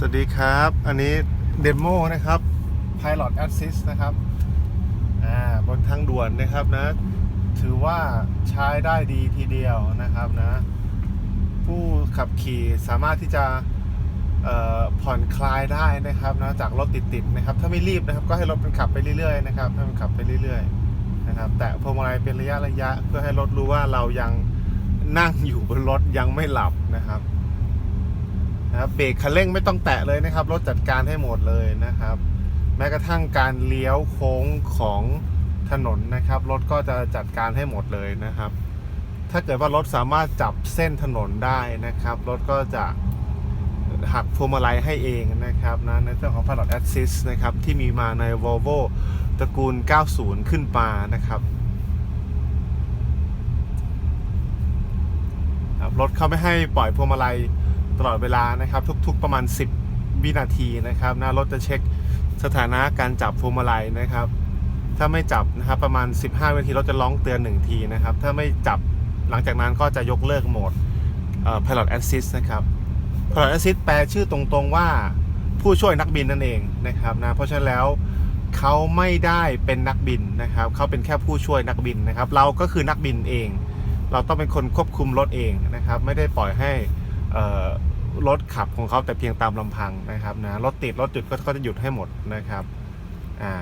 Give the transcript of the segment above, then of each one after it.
สวัสดีครับ อันนี้เดโมนะครับ Pilot Assist นะครับ อ่า บนทางด่วนนะครับนะ ถือว่าใช้ได้ดีทีเดียวนะครับนะ ผู้ขับขี่สามารถที่จะเอ่อผ่อนคลายได้นะครับนะจากรถติดๆนะครับ ถ้าไม่รีบนะครับ ก็ให้รถมันขับไปเรื่อยๆนะครับให้มันขับไปเรื่อยๆนะครับแต่พวงมาลัยเป็นระยะระยะเพื่อให้รถรู้ว่าเรายังนั่งอยู่บนรถยังไม่หลับนะครับ นะครับเบรกคันเร่งไม่ต้องแตะเลยนะครับ รถจัดการให้หมดเลยนะครับ แม้กระทั่งการเลี้ยวโค้งของถนนนะครับ รถก็จะจัดการให้หมดเลยนะครับ ถ้าเกิดว่ารถสามารถจับเส้นถนนได้นะครับ รถก็จะหักพวงมาลัยให้เองนะครับนะในเรื่องของ Pilot Assist นะครับ ที่มีมาใน Volvo ตระกูล 90 ขึ้นมานะครับครับรถเขาไม่ให้ปล่อยพวงมาลัย ตลอดเวลานะครับ ทุกๆประมาณ 10 วินาทีนะครับนะรถจะเช็คสถานะการจับพวงมาลัยนะครับ ถ้าไม่จับนะครับประมาณ 15 วินาทีรถจะร้องเตือน1ทีนะครับ ถ้าไม่จับหลังจากนั้นก็จะยกเลิกโหมดเอ่อ Pilot Assist นะครับ Pilot Assist แปลชื่อตรงๆว่าผู้ช่วยนักบินนั่นเองนะครับนะเพราะฉะนั้นแล้วเขาไม่ได้เป็นนักบินนะครับเขาเป็นแค่ผู้ช่วยนักบินนะครับ เราก็คือนักบินเอง เราต้องเป็นคนควบคุมรถเองนะครับ ไม่ได้ปล่อยให้อ่อ รถขับของเขาแต่เพียงตามลำพังนะครับนะรถติดรถหยุดก็ก็จะหยุดให้หมดนะครับอ่า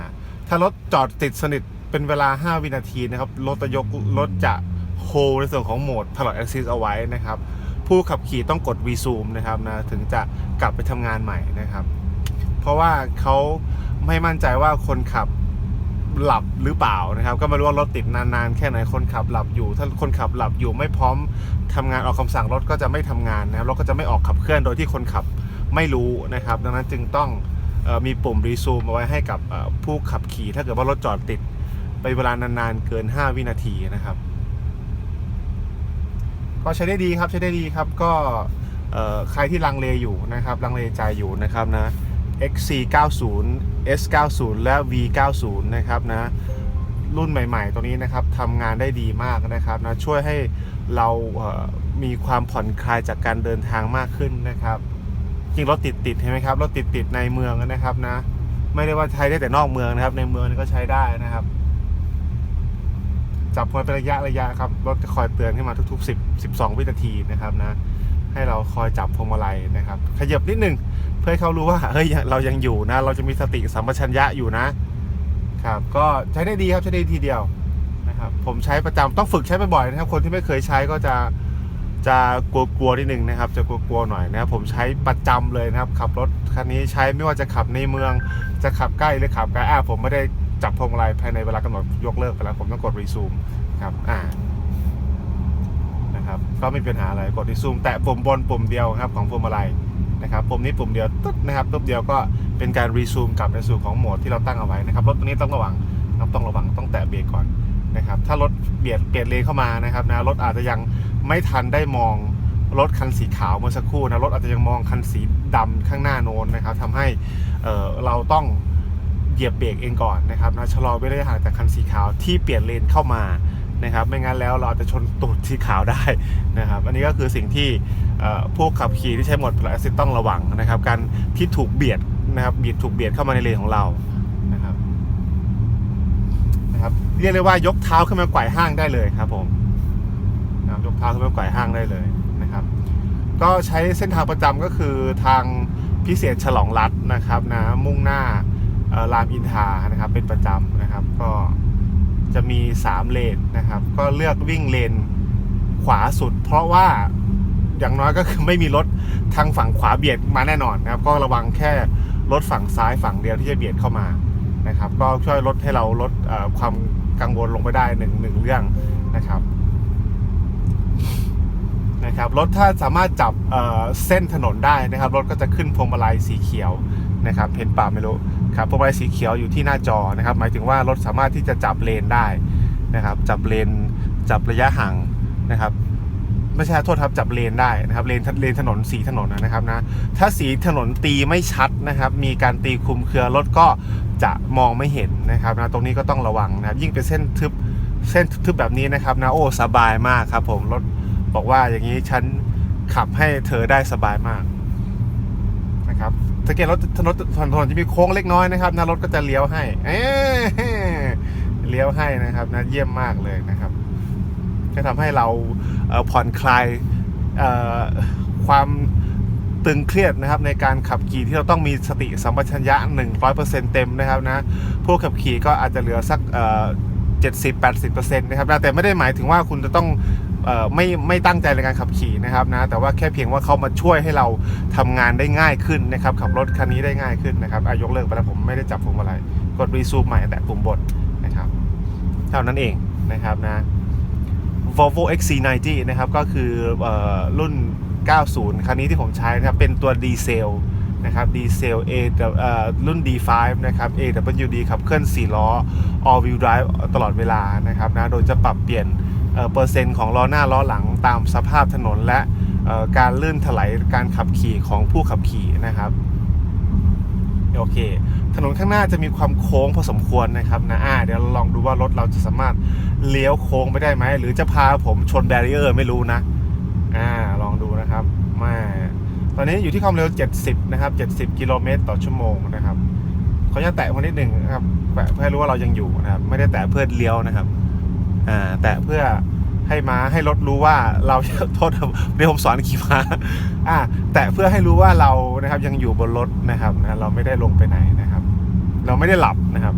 ถ้ารถจอดติดสนิทเป็นเวลา 5 วินาทีนะครับรถจะยกรถจะโฮในส่วนของโหมด Pilot Assist เอาไว้นะครับ ผู้ขับขี่ต้องกด V zoom นะครับนะถึงจะกลับไปทำงานใหม่นะครับ เพราะว่าเขาไม่มั่นใจว่าคนขับ หลับหรือเปล่านะครับ ก็ไม่รู้ว่ารถติดนานๆ แค่ไหนคนขับหลับอยู่ ถ้าคนขับหลับอยู่ไม่พร้อมทำงานออกคำสั่งรถก็จะไม่ทำงานนะครับรถก็จะไม่ออกขับเคลื่อนโดยที่คนขับไม่รู้นะครับ ดังนั้นจึงต้องออมีปุ่มรีซูมเอาไว้ให้กับผู้ขับขี่ถ้าเกิดว่ารถจอดติดไปเวลานานๆเกิน 5 วินาทีนะครับ ก็ใช้ได้ดีครับใช้ได้ดีครับก็ใครที่ลังเลอยู่นะครับ ลังเลใจอยู่นะครับนะ XC90 S90 และ V90 นะครับนะรุ่นใหม่ ๆ ตัวนี้นะครับทำงานได้ดีมากนะครับนะช่วยให้เรามีความผ่อนคลายจากการเดินทางมากขึ้นนะครับจริงรถติดติดๆเห็นไหมครับรถติดติดๆในเมืองนะครับนะ ไม่ได้ว่าใช้ได้แต่นอกเมืองนะครับ ในเมืองก็ใช้ได้นะครับ จับพวงเป็นระยะระยะครับรถจะคอยเตือนขึ้นมาทุก ๆ 10 12 วินาทีนะครับนะ ให้เราคอยจับพวงมาลัยนะครับ ขยับนิดนึงเพื่อให้เขารู้ว่าเฮ้ยเรายังอยู่นะ เราจะมีสติสัมปชัญญะอยู่นะครับ ก็ใช้ได้ดีครับใช้ได้ทีเดียวนะครับ ผมใช้ประจำต้องฝึกใช้บ่อยๆนะครับ คนที่ไม่เคยใช้ก็จะจะกลัวๆนิดนึงนะครับ จะกลัวๆหน่อยนะครับผมใช้ประจำเลยนะครับ ขับรถคันนี้ใช้ไม่ว่าจะขับในเมือง จะขับใกล้หรือขับไกลอ่าผมไม่ได้จับพวงมาลัยภายในเวลากำหนดยกเลิกไปแล้วผมต้องกดรีซูมครับอ่า นะครับก็ไม่มีปัญหาอะไรกดรีซูมแตะปุ่มบนปุ่มเดียวครับของพวงมาลัยนะครับปุ่มนี้ปุ่มเดียวตึ๊ดนะครับปุ๊บเดียวก็เป็นการรีซูมกลับในสู่ของโหมดที่เราตั้งเอาไว้นะครับรถตัวนี้ต้องระวังนะต้องระวังต้องแตะเบรกก่อนนะครับถ้ารถเบียดเปลี่ยนเลนเข้ามานะครับนะรถอาจจะยังไม่ทันได้มองรถคันสีขาวเมื่อสักครู่นะรถอาจจะยังมองคันสีดำข้างหน้าโน้นนะครับทำให้เเราต้องเหยียบเบรกเองก่อนนะครับนะชะลอไว้ได้ห่างจากคันสีขาวที่เปลี่ยนเลนเข้ามา นะครับ ไม่งั้นแล้วเราจะชนตูดสีขาวได้นะครับ อันนี้ก็คือสิ่งที่ผู้ขับขี่ที่ใช้หมดพลาสติต้องระวังนะครับ การที่ถูกเบียดนะครับเบียดถูกเบียดเข้ามาในเลนของเรานะครับนะครับ เรียกได้ว่ายกเท้าขึ้นมาไกว่ห้างได้เลยครับผมนะครับยกเท้าขึ้นมาไกว่ห้างได้เลยนะครับ ก็ใช้เส้นทางประจำก็คือทางพิเศษฉลองรัฐนะครับนะมุ่งหน้ารามอินทานะครับเป็นประจำนะครับ ก็ จะมี 3 เลนนะครับ ก็เลือกวิ่งเลนขวาสุด เพราะว่าอย่างน้อยก็คือไม่มีรถทางฝั่งขวาเบียดมาแน่นอนนะครับ ก็ระวังแค่รถฝั่งซ้ายฝั่งเดียวที่จะเบียดเข้ามานะครับ ก็ช่วยลดให้เราลดความกังวลลงไปได้หนึ่งหนึ่งเรื่องนะครับนะครับรถถ้าสามารถจับเเส้นถนนได้นะครับ รถก็จะขึ้นพวงมาลัยสีเขียวนะครับ เห็นป่าไม่รู้ ครับพวงมาลัยสีเขียวอยู่ที่หน้าจอนะครับ หมายถึงว่ารถสามารถที่จะจับเลนได้นะครับจับเลนจับระยะห่างนะครับไม่ใช่โทษครับจับเลนได้นะครับเลนเลนถนนสีถนนนะครับนะถ้าสีถนนตีไม่ชัดนะครับ มีการตีคุมเครือรถก็จะมองไม่เห็นนะครับนะตรงนี้ก็ต้องระวังนะครับยิ่งเป็นเส้นทึบเส้นทึบแบบนี้นะครับนะโอ้สบายมากครับผมรถบอกว่าอย่างนี้ฉันขับให้เธอได้สบายมาก สังเกตรถถนนถนนจะมีโค้งเล็กน้อยนะครับหน้ารถก็จะเลี้ยวให้เลี้ยวให้นะครับนะเยี่ยมมากเลยนะครับจะทำให้เราเผ่อนคลายความตึงเครียดนะครับในการขับขี่ที่เราต้องมีสติสัมปชัญญะ 100%เต็มนะครับนะผู้ขับขี่ก็อาจจะเหลือสักเอ่อ70-80%นะครับนะแต่ไม่ได้หมายถึงว่าคุณจะต้อง ไม่ไม่ตั้งใจในการขับขี่นะครับนะแต่ว่าแค่เพียงว่าเขามาช่วยให้เราทำงานได้ง่ายขึ้นนะครับขับรถคันนี้ได้ง่ายขึ้นนะครับอายกเลิกไปแล้วผมไม่ได้จับพวงมาลัยกดรีซูมใหม่แต่ปุ่มบนนะครับเท่านั้นเองนะครับนะ Volvo XC90 นะครับก็คืออรุ่น 90 คันนี้ที่ผมใช้นะครับเป็นตัวดีเซลนะครับดีเซล A รุ่น D5 นะครับ AWD ขับเคลื่อน 4 ล้อ all wheel drive ตลอดเวลานะครับนะโดยจะปรับเปลี่ยน เออเปอร์เซ็นต์ของล้อหน้าล้อหลังตามสภาพถนนและเอ่อการลื่นถลายการขับขี่ของผู้ขับขี่นะครับโอเค ถนนข้างหน้าจะมีความโค้งพอสมควรนะครับนะอ่าเดี๋ยวลองดูว่ารถเราจะสามารถเลี้ยวโค้งไปได้ไหม หรือจะพาผมชนแบรีเออร์ไม่รู้นะ อ่า ลองดูนะครับมาตอนนี้อยู่ที่ความเร็ว 70 นะครับ 70 กิโลเมตรต่อชั่วโมงนะครับเขออนุญาตแตะมานิดหนึ่งนะครับเพื่อให้รู้ว่าเรายังอยู่นะครับ ไม่ได้แตะเพื่อเลี้ยวนะครับ อ่าแต่เพื่อให้ม้าให้รถรู้ว่าเราโทษเดี๋ยวผมสอนขี่ม้าอ่าแต่เพื่อให้รู้ว่าเรานะครับยังอยู่บนรถนะครับนะเราไม่ได้ลงไปไหนนะครับ เราไม่ได้หลับนะครับ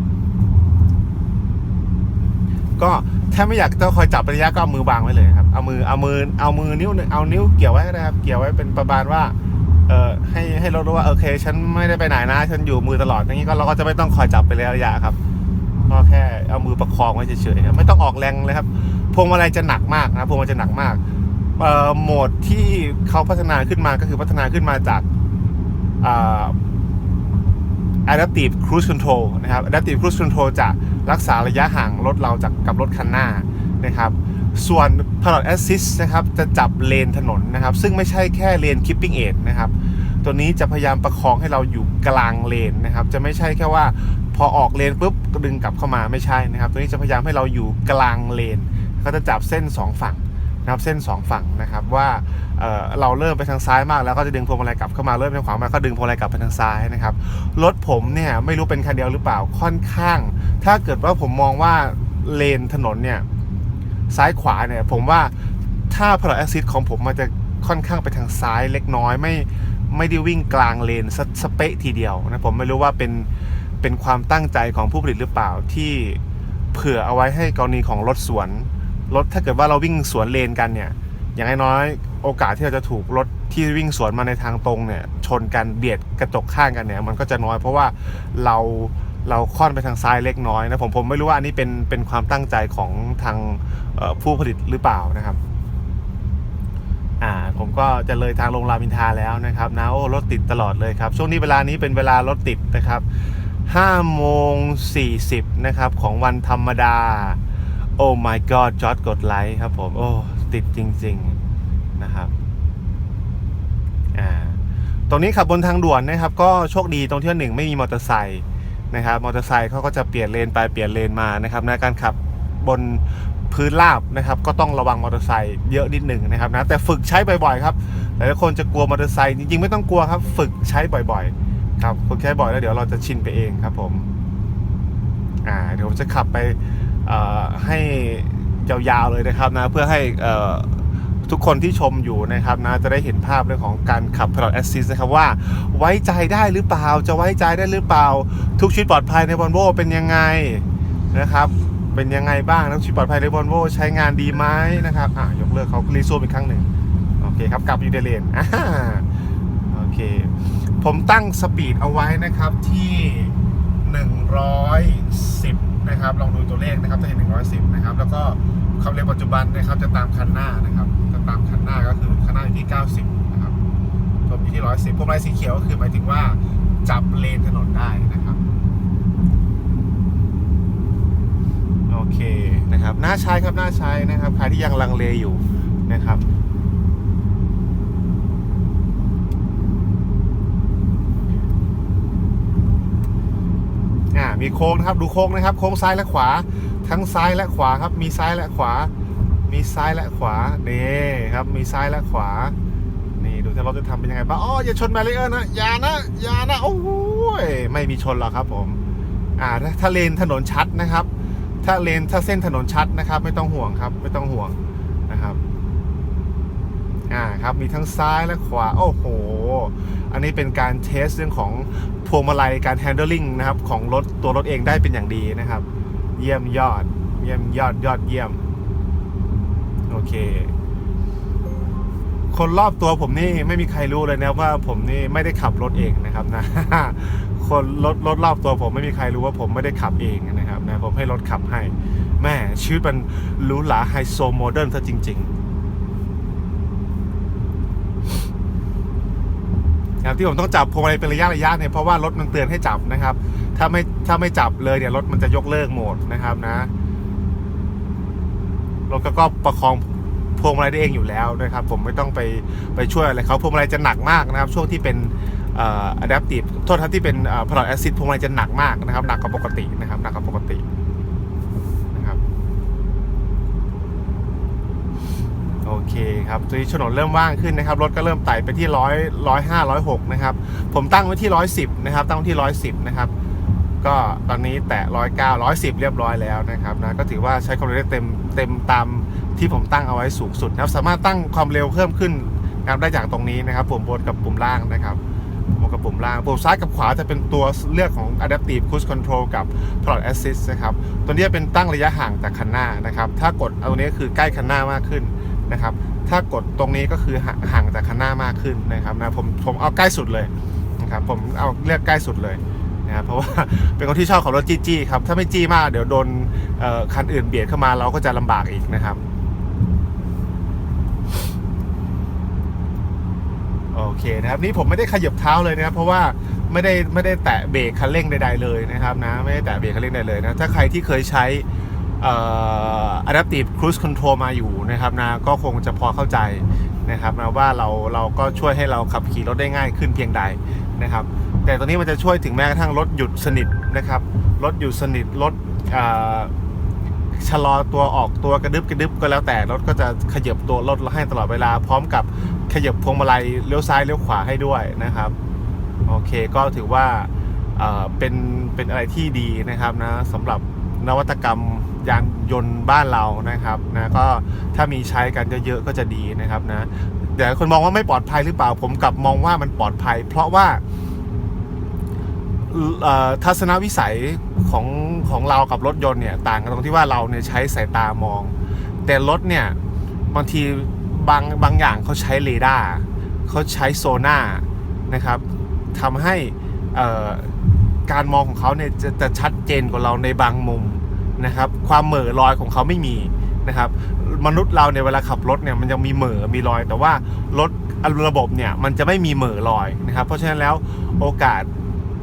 ก็ถ้าไม่อยากต้องคอยจับระยะก็เอามือวางไว้เลยครับเอามือเอามือเอามือนิ้วหนึ่งเอานิ้วเกี่ยวไว้ก็ได้ครับ เกี่ยวไว้เป็นประมาณว่าเอ่อให้ให้รถรู้ว่าโอเค ฉันไม่ได้ไปไหนนะ ฉันอยู่มือตลอดอย่างนี้ก็เราก็จะไม่ต้องคอยจับไประยะครับ ก็แค่เอามือประคองไว้เฉยๆครับไม่ต้องออกแรงเลยครับพวงมาลัยจะหนักมากนะพวงมาลัยจะหนักมากโหมดที่เขาพัฒนาขึ้นมาก็คือพัฒนาขึ้นมาจากอ adaptive cruise control นะครับ adaptive cruise control จะรักษาระยะห่างรถเราจากกับรถคันหน้านะครับส่วน pilot assist นะครับจะจับเลนถนนนะครับ ซึ่งไม่ใช่แค่เลน keeping aid นะครับ ตัวนี้จะพยายามประคองให้เราอยู่กลางเลนนะครับ จะไม่ใช่แค่ว่า พอออกเลนปุ๊บก็ดึงกลับเข้ามาไม่ใช่นะครับ ตัวนี้จะพยายามให้เราอยู่กลางเลนเขาจะจับเส้น 2 ฝั่งนะครับเส้น 2 ฝั่งนะครับว่าเเราเริ่มไปทางซ้ายมากแล้วก็จะดึงพวงมาลัยกลับเข้ามาเริ่มไปทางขวามาก็ดึงพวงมาลัยกลับไปทางซ้ายนะครับรถผมเนี่ยไม่รู้เป็นคันเดียวหรือเปล่าค่อนข้าง ถ้าเกิดว่าผมมองว่าเลนถนนเนี่ยซ้ายขวาเนี่ยผมว่าถ้าพล a แอซิสของผมมันจะค่อนข้างไปทางซ้ายเล็กน้อยไม่ไม่ได้วิ่งกลางเลนสเปะทีเดียวนะผมไม่รู้ว่าเป็น เป็นความตั้งใจของผู้ผลิตหรือเปล่าที่เผื่อเอาไว้ให้กรณีของรถสวน รถถ้าเกิดว่าเราวิ่งสวนเลนกันเนี่ย อย่างน้อยโอกาสที่เราจะถูกรถที่วิ่งสวนมาในทางตรงเนี่ยชนกันเบียดกระจกข้างกันเนี่ยมันก็จะน้อยเพราะว่าเราเราค่อนไปทางซ้ายเล็กน้อยนะผมผมไม่รู้ว่าอันนี้เป็นเป็นความตั้งใจของทางผู้ผลิตหรือเปล่านะครับอ่าผมก็จะเลยทางลงรามอินทาแล้วนะครับนะโอ้รถติดตลอดเลยครับ ช่วงนี้เวลานี้เป็นเวลารถติดนะครับ 5โมง40 นะครับ ของวันธรรมดา โอ้ my god จอดกดไลค์ครับผม โอ้ ติดจริง ๆ นะครับอ่าตรงนี้ขับบนทางด่วนนะครับ ก็โชคดีตรงที่ว่าหนึ่งไม่มีมอเตอร์ไซค์นะครับมอเตอร์ไซค์เขาก็จะเปลี่ยนเลนไปเปลี่ยนเลนมานะครับในการขับบนพื้นราบนะครับ ก็ต้องระวังมอเตอร์ไซค์เยอะนิดหนึ่งนะครับนะแต่ฝึกใช้บ่อยๆครับหลายๆคนจะกลัวมอเตอร์ไซค์จริงๆไม่ต้องกลัวครับ ฝึกใช้บ่อยๆ ครับฝึกใช้บ่อยแล้วเดี๋ยวเราจะชินไปเองครับผมอ่าเดี๋ยวผมจะขับไปให้ยาวๆเลยนะครับนะเพื่อให้ทุกคนที่ชมอยู่นะครับนะจะได้เห็นภาพเรื่องของการขับ Pilot Assist นะครับว่าไว้ใจได้หรือเปล่า จะไว้ใจได้หรือเปล่า ทุกชีวิตปลอดภัยใน Volvo เป็นยังไงนะครับเป็นยังไงบ้างทุกชีวิตปลอดภัยใน Volvo ใช้งานดีไหมนะครับอะยกเลิกเขารีซูมอีกครั้งหนึ่งโอเคครับกลับอยู่ในเลนอ่าโอเค ผมตั้งสปีดเอาไว้นะครับที่ 110 นะครับ ลองดูตัวเลขนะครับจะเห็น 110 นะครับ แล้วก็ความเร็วปัจจุบันนะครับจะตามคันหน้านะครับ จะตามคันหน้าก็คือคันหน้าอยู่ที่ 90 นะครับผมอยู่ที่ 110พวงมาลัยสีเขียวก็คือหมายถึงว่าจับเลนถนนได้นะครับ โอเคนะครับ น่าใช้ครับ น่าใช้นะครับ ใครที่ยังลังเลอยู่นะครับ มีโค้งนะครับ ดูโค้งนะครับ โค้งซ้ายและขวา ทั้งซ้ายและขวาครับ มีซ้ายและขวา มีซ้ายและขวา นี่ครับ มีซ้ายและขวา นี่ดูถ้ารถจะทำเป็นยังไงบ้างอ๋ออย่าชนแบรีเออร์นะ อย่านะ อย่านะ โอ้ย ไม่มีชนหรอกครับผม อ่า ถ้าเลนถนนชัดนะครับ ถ้าเลนถ้าเส้นถนนชัดนะครับ ไม่ต้องห่วงครับ ไม่ต้องห่วงนะครับ อ่าครับมีทั้งซ้ายและขวา โอ้โห อันนี้เป็นการเทสเรื่องของพวงมาลัยการ handling นะครับของรถตัวรถเองได้เป็นอย่างดีนะครับ เยี่ยมยอด เยี่ยมยอดยอดเยี่ยม โอเค คนรอบตัวผมนี่ไม่มีใครรู้เลยนะว่าผมนี่ไม่ได้ขับรถเองนะครับนะ คนรถรถรอบตัวผมไม่มีใครรู้ว่าผมไม่ได้ขับเองนะครับนะผมให้รถขับให้แม่ชีวิตมันหรูหราไฮโซโมเดิร์นซะจริง ๆ ครับที่ผมต้องจับพวงมาลัยเป็นระยะระยะเนี่ยเพราะว่ารถมันเตือนให้จับนะครับ ถ้าไม่ถ้าไม่จับเลยเนี่ยรถมันจะยกเลิกโหมดนะครับนะรถก็ก็ประคองพวงมาลัยได้เองอยู่แล้วนะครับ ผมไม่ต้องไปไปช่วยอะไรเขาพวงมาลัยจะหนักมากนะครับ ช่วงที่เป็นอ่อ adaptive โทษครับที่เป็นเอ่อ p r o d acid พวงมาลัยจะหนักมากนะครับหนักกว่าปกตินะครับหนักกว่าปกตินะครับ โอเคครับตอนนี้ถนนเริ่มว่างขึ้นนะครับ รถก็เริ่มไต่ไปที่ร้อยร้อยห้าร้อยหกนะครับ ผมตั้งไว้ที่ร้อยสิบนะครับ ตั้งไว้ที่ร้อยสิบนะครับ ก็ตอนนี้แตะร้อยเก้าร้อยสิบเรียบร้อยแล้วนะครับนะ ก็ถือว่าใช้ความเร็วได้เต็มเต็มตามที่ผมตั้งเอาไว้สูงสุดนะครับ สามารถตั้งความเร็วเพิ่มขึ้นนะครับได้จากตรงนี้นะครับปุ่มบนกับปุ่มล่างนะครับปุ่มกับปุ่มล่างปุ่มซ้ายกับขวาจะเป็นตัวเลือกของ adaptive cruise control กับ throttle assist นะครับ ตัวนี้เป็นตั้งระยะห่างจากคันหน้านะครับ ถ้ากดเอาตัวนี้คือใกล้คันหน้ามากขึ้น นะครับ ถ้ากดตรงนี้ก็คือห่างจากคันหน้ามากขึ้นนะครับนะผมผมเอาใกล้สุดเลยนะครับผมเอาเลือกใกล้สุดเลยนะครับเพราะว่าเป็นคนที่ชอบขับรถจี้ๆครับถ้าไม่จี้มากเดี๋ยวโดนคันอื่นเบียดเข้ามาเราก็จะลำบากอีกนะครับโอเคนะครับนี่ผมไม่ได้ขยับเท้าเลยนะครับเพราะว่าไม่ได้ไม่ได้แตะเบรกคันเร่งใดๆเลยนะครับนะไม่ได้แตะเบรกคันเร่งใดเลยนะถ้าใครที่เคยใช้ adaptive cruise control มาอยู่นะครับนะก็คงจะพอเข้าใจนะครับนะว่าเราเราก็ช่วยให้เราขับขี่รถได้ง่ายขึ้นเพียงใดนะครับ แต่ตอนนี้มันจะช่วยถึงแม้กระทั่งรถหยุดสนิทนะครับรถหยุดสนิทรถเอ่อชะลอตัวออกตัวกระดึบกระดึบก็แล้วแต่รถก็จะขยับตัวรถให้ตลอดเวลา พร้อมกับขยับพวงมาลัยเลี้ยวซ้ายเลี้ยวขวาให้ด้วยนะครับโอเคก็ถือว่าเอ่อเป็นเป็นอะไรที่ดีนะครับนะสำหรับนวัตกรรม ยานยนต์บ้านเรานะครับนะก็ถ้ามีใช้กันเยอะๆก็จะดีนะครับนะแต่คนมองว่าไม่ปลอดภัยหรือเปล่าผมกลับมองว่ามันปลอดภัย เพราะว่าทัศนวิสัยของของเรากับรถยนต์เนี่ยต่างกันตรงที่ว่าเราเนี่ยใช้สายตามอง แต่รถเนี่ยบางทีบางบางอย่างเขาใช้เรดาร์เขาใช้โซน่านะครับทำให้การมองของเขาเนี่ยจะจะชัดเจนกว่าเราในบางมุม นะครับความเหม่อลอยของเขาไม่มีนะครับมนุษย์เราเนี่ยเวลาขับรถเนี่ยมันยังมีเหม่อมีรอย แต่ว่ารถระบบเนี่ยมันจะไม่มีเหม่อลอยนะครับ เพราะฉะนั้นแล้วโอกาส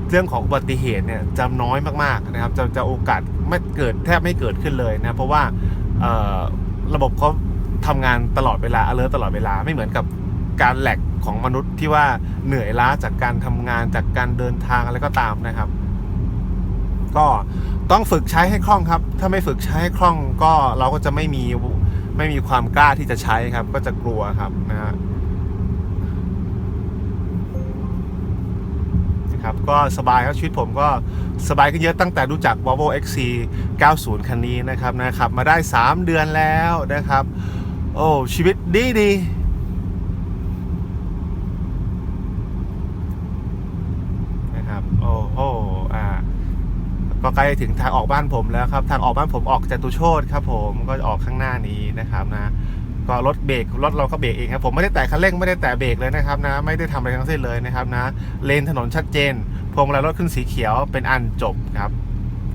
เรื่องของอุบัติเหตุเนี่ยจะน้อยมากๆนะครับจะจะโอกาสไม่เกิดแทบไม่เกิดขึ้นเลยนะเพราะว่าระบบเขาทำงานตลอดเวลา alert ตลอดเวลาไม่เหมือนกับการแหลกของมนุษย์ที่ว่าเหนื่อยล้าจากการทำงานจากการเดินทางอะไรก็ตามนะครับ ก็ต้องฝึกใช้ให้คล่องครับ ถ้าไม่ฝึกใช้ให้คล่องก็เราก็จะไม่มีไม่มีความกล้าที่จะใช้ครับ ก็จะกลัวครับนะฮะครับก็สบายครับชีวิตผมก็สบายขึ้นเยอะตั้งแต่รู้จัก Volvo XC 90 คันนี้นะครับนะครับ มาได้ 3 เดือนแล้วนะครับ โอ้ชีวิตดีดีนะครับโอ้โหอ่าก็ ใกล้ถึงทางออกบ้านผมแล้วครับ ทางออกบ้านผมออกจตุโชตครับผมก็ออกข้างหน้านี้นะครับนะ ก็รถเบรกรถเราก็เบรกเองครับผมไม่ได้แตะคันเร่งไม่ได้แตะเบรกเลยนะครับนะ ไม่ได้ทำอะไรทั้งสิ้นเลยนะครับนะ เลนถนนชัดเจนพวงมาลัยรถขึ้นสีเขียวเป็นอันจบครับ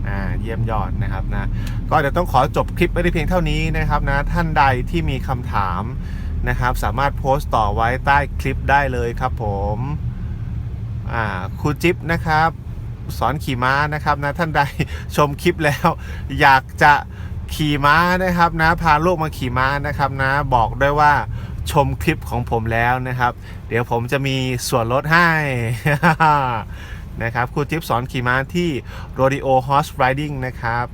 อ่าเยี่ยมยอดนะครับนะ ก็เดี๋ยวต้องขอจบคลิปไว้ได้เพียงเท่านี้นะครับนะ ท่านใดที่มีคำถามนะครับ สามารถโพสต์ต่อไว้ใต้คลิปได้เลยครับผมอ่าครูจิ๊บนะครับ สอนขี่ม้านะครับนะท่านใดชมคลิปแล้ว อยากจะขี่ม้านะครับนะพาลูกมาขี่ม้านะครับนะบอกด้วยว่าชมคลิปของผมแล้วนะครับ เดี๋ยวผมจะมีส่วนลดให้นะครับครูจิ๊บสอนขี่ม้าที่ Rodeo Horse Riding นะครับ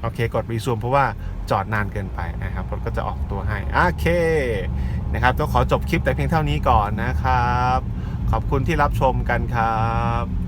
โอเค กดรีซูมเพราะว่าจอดนานเกินไปนะครับรถก็จะออกตัวให้ โอเคนะครับ ต้องขอจบคลิปแต่เพียงเท่านี้ก่อนนะครับ ขอบคุณที่รับชมกันครับ